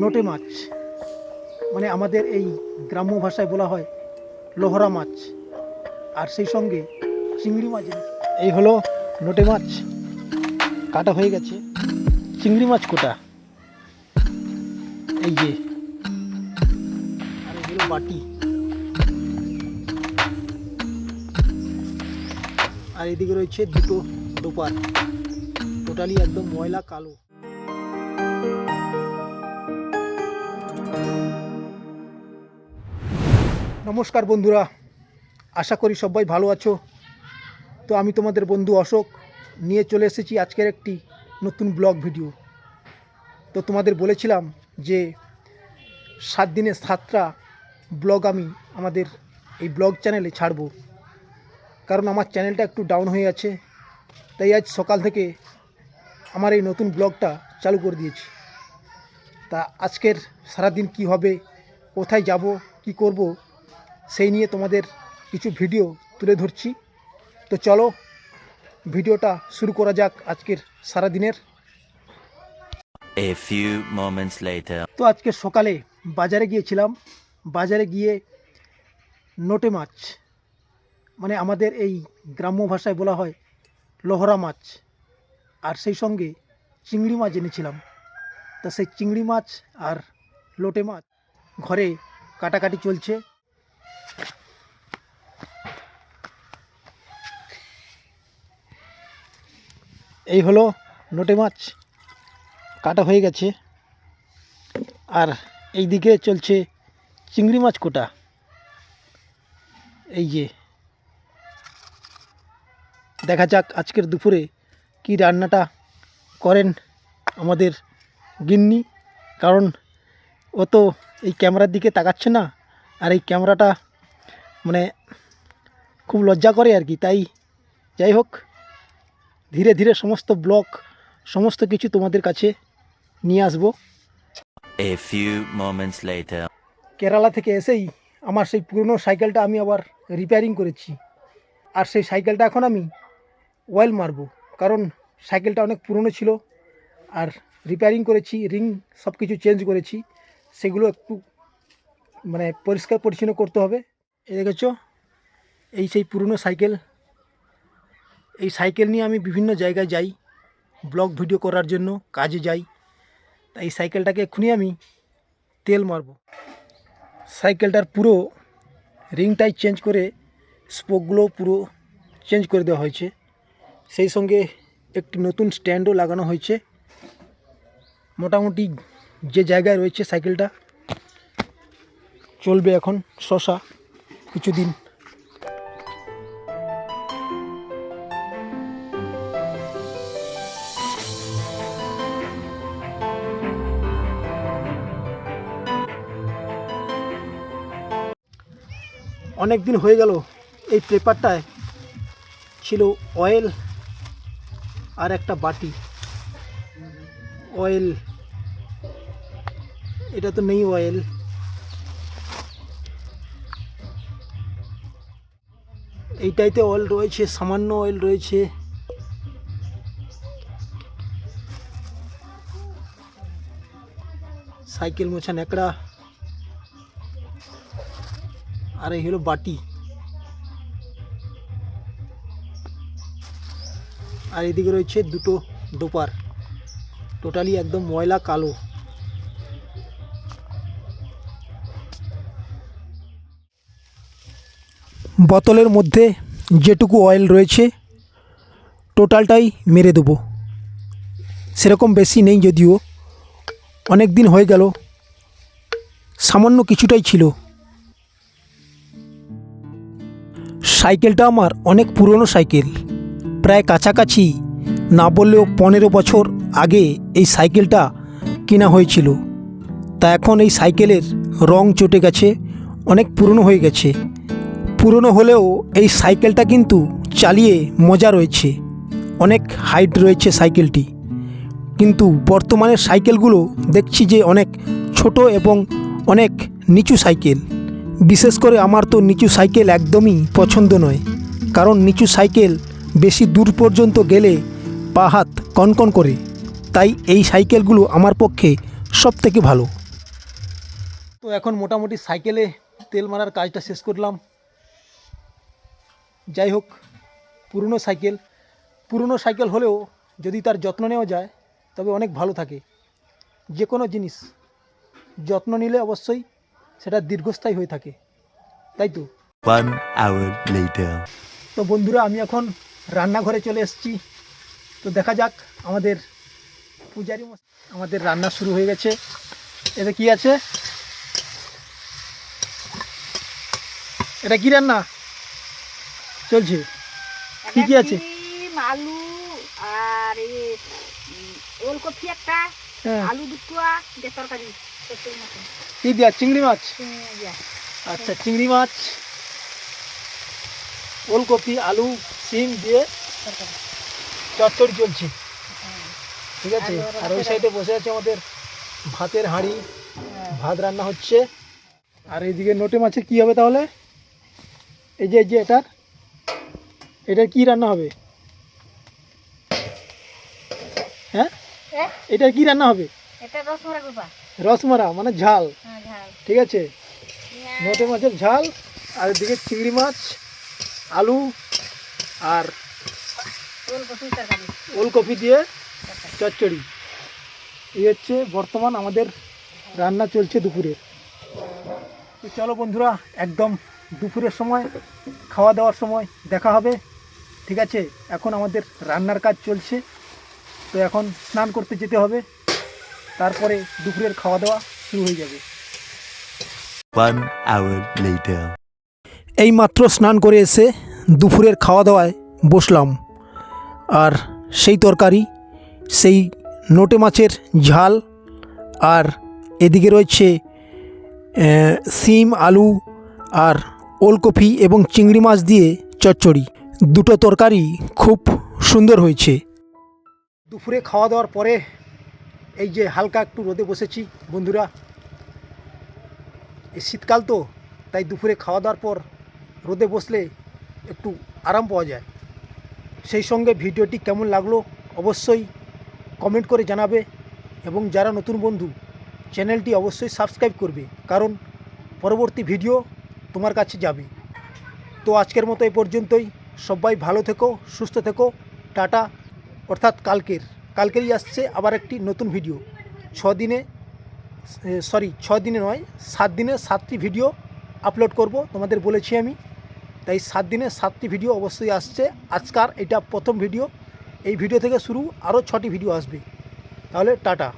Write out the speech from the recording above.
নোটে মাছ মানে আমাদের এই গ্রাম্য ভাষায় বলা হয় লোহরা মাছ। আর সেই সঙ্গে চিংড়ি মাছ এই হলো নোটে মাছ। কাটা হয়ে গেছে চিংড়ি মাছ কোটা। এই যে, আর বাটি। আর এদিকে রয়েছে দুটো দোপার টোটালি একদম ময়লা কালো। নমস্কার বন্ধুরা, আশা করি সবাই ভালো আছো। তো আমি তোমাদের বন্ধু অশোক, নিয়ে চলে এসেছি আজকের একটি নতুন ব্লগ ভিডিও। তো তোমাদের বলেছিলাম যে সাত দিনে সাতটা ব্লগ আমি আমাদের এই ব্লগ চ্যানেলে ছাড়ব। কারণ আমার চ্যানেলটা একটু ডাউন হয়ে আছে, তাই আজ সকাল থেকে আমার এই নতুন ব্লগটা চালু করে দিয়েছি। তা আজকের সারাদিন কি হবে, কোথায় যাব, কি করব সেই নিয়ে তোমাদের কিছু ভিডিও তুলে ধরছি। তো চলো ভিডিওটা শুরু করা যাক আজকের few moments তো আজকে সকালে বাজারে গিয়েছিলাম। বাজারে গিয়ে নোটে মাছ মানে আমাদের এই গ্রাম্য ভাষায় বলা হয় লোহরা মাছ আর সেই সঙ্গে চিংড়ি মাছ এনেছিলাম। তা সেই চিংড়ি মাছ আর লোটে মাছ ঘরে কাটাকাটি চলছে। এই হলো নোটে মাছ। কাটা হয়ে গেছে। আর এই দিকে চলছে চিংড়ি মাছ কোটা। এই যে। দেখা যাক আজকের দুপুরে কি রান্নাটা করেন আমাদের গিন্নি। কারণ ও তো এই ক্যামেরার দিকে তাকাচ্ছে না। আর এই ক্যামেরাটা মানে খুব লজ্জা করে আর কি। তাই যাই হোক ধীরে ধীরে সমস্ত ব্লক সমস্ত কিছু তোমাদের কাছে নিয়ে আসব. কেরালা থেকে এসেই আমার সেই পুরনো সাইকেলটা আমি আবার রিপেয়ারিং করেছি। আর সেই সাইকেলটা এখন আমি অয়েল মারবো কারণ সাইকেলটা অনেক পুরনো ছিল। আর রিপেয়ারিং করেছি রিং সব কিছু চেঞ্জ করেছি। সেগুলো একটু মানে পরিষ্কার পরিচ্ছন্ন করতে হবে। এই দেখেছ? এই সেই পুরনো সাইকেল এই সাইকেল নিয়ে আমি বিভিন্ন জায়গায় যাই, ব্লগ ভিডিও করার জন্য কাজে যাই। তাই এই সাইকেলটাকে এক্ষুনি আমি তেল মারবো। সাইকেলটার পুরো রিংটাই চেঞ্জ করে, স্পোকগুলো পুরো চেঞ্জ করে দেওয়া হয়েছে। সেই সঙ্গে একটি নতুন স্ট্যান্ডও লাগানো হয়েছে। মোটামুটি যে জায়গায় রয়েছে সাইকেলটা, চলবে এখন শশা কিছুদিন। অনেক দিন হয়ে গেল এই পেপারটায়। ছিল অয়েল আর একটা বাটি। অয়েল, এটা তো নেই অয়েল। এইটাইতে অয়েল রয়েছে, সামান্য অয়েল রয়েছে। সাইকেল মোছা ন্যাকড়া। আর এই হলো বাটি। আর এদিকে রয়েছে দুটো দোপার টোটালি একদম ময়লা কালো। বোতলের মধ্যে যেটুকু অয়েল রয়েছে টোটালটাই মেরে দেবো। সেরকম বেশি নেই যদিও। অনেক দিন হয়ে গেল। সামান্য কিছুটাই ছিল। সাইকেলটা আমার অনেক পুরনো সাইকেল। প্রায় কাছাকাছি, না বললেও পনেরো বছর আগে এই সাইকেলটা কেনা হয়েছিল। তা এখন এই সাইকেলের রং চটে গেছে, অনেক পুরনো হয়ে গেছে। পুরনো হলেও এই সাইকেলটা কিন্তু চালিয়ে মজা রয়েছে। অনেক হাইট রয়েছে সাইকেলটি। কিন্তু বর্তমানের সাইকেলগুলো দেখছি যে অনেক ছোট এবং অনেক নিচু সাইকেল। বিশেষ করে আমার তো নিচু সাইকেল একদমই পছন্দ নয়। কারণ নিচু সাইকেল বেশি দূর পর্যন্ত গেলে পা হাত কনকন করে। তাই এই সাইকেলগুলো আমার পক্ষে সব থেকে ভালো। তো এখন মোটামুটি সাইকেলে তেল মারার কাজটা শেষ করলাম। যাই হোক, পুরনো সাইকেল। পুরনো সাইকেল হলেও যদি তার যত্ন নেওয়া যায়, তবে অনেক ভালো থাকে। যে কোনো জিনিস যত্ন নিলে অবশ্যই সেটা দীর্ঘস্থায়ী হয়ে থাকে। তাই তো? One hour later. তো বন্ধুরা আমি এখন রান্নাঘরে চলে এসেছি। তো দেখা যাক আমাদের পূজারি আমাদের রান্না শুরু হয়ে গেছে। এতে কি আছে? এটা কি রান্না? চলছে। কি কি আছে? আলু আর ওলকপি একটা হ্যাঁ। আলু দুটোয়া যে তরকারি। কি দিয়া? চিংড়ি মাছ? আচ্ছা চিংড়ি মাছ ওলকপি আলু সিম দিয়ে। চচ্চড়ি চলছে। হ্যাঁ, ঠিক আছে? আর ওই সাইডে বসে আছে আমাদের ভাতের হাঁড়ি। হ্যাঁ। ভাত রান্না হচ্ছে। আর এইদিকে নোটে মাছের কি হবে তাহলে? এই যে এই যে এটার এটার কি রান্না হবে? হ্যাঁ? এটার কি রান্না হবে? এটা রসমারা মানে ঝাল। হ্যাঁ ঠিক আছে? নোটে মাছের ঝাল আর এদিকে চিংড়ি মাছ আলু আর ওলকপি দিয়ে চচ্চড়ি। এই হচ্ছে বর্তমান আমাদের রান্না চলছে দুপুরে। তো চলো বন্ধুরা একদম দুপুরের সময় খাওয়া দাওয়ার সময় দেখা হবে। ঠিক আছে? এখন আমাদের রান্নার কাজ চলছে। তো এখন স্নান করতে যেতে হবে। তারপরে দুপুরের খাওয়া দাওয়া শুরু হয়ে যাবে। এই মাত্র স্নান করে এসে দুপুরের খাওয়া দাওয়ায় বসলাম। আর সেই তরকারি সেই নোটে মাছের ঝাল আর এদিকে রয়েছে সিম আলু আর ওলকপি এবং চিংড়ি মাছ দিয়ে চচ্চড়ি। দুটো তরকারি খুব সুন্দর হয়েছে। দুপুরে খাওয়া দাওয়ার পরে এই যে হালকা একটু রোদে বসেছি, বন্ধুরা। এই শীতকাল তো, তাই দুপুরে খাওয়া দাওয়ার পর রোদে বসলে একটু আরাম পাওয়া যায়। সেই সঙ্গে ভিডিওটি কেমন লাগল অবশ্যই কমেন্ট করে জানাবে এবং যারা নতুন বন্ধু, চ্যানেলটি অবশ্যই সাবস্ক্রাইব করবে, কারণ পরবর্তী ভিডিও তোমার কাছে যাবে। তো আজকের মতো এই পর্যন্তই। সবাই ভালো থেকো, সুস্থ থেকো। টাটা। অর্থাৎ কালকের। কালকেরই আসছে আবার একটি নতুন ভিডিও ছ দিনে সরি ছ দিনে নয় সাত দিনে সাতটি ভিডিও আপলোড করব, তোমাদের বলেছি আমি। তাই সাত দিনে সাতটি ভিডিও অবশ্যই আসছে। আজকার এটা প্রথম ভিডিও এই ভিডিও থেকে শুরু আরও ছটি ভিডিও আসবে। তাহলে টাটা।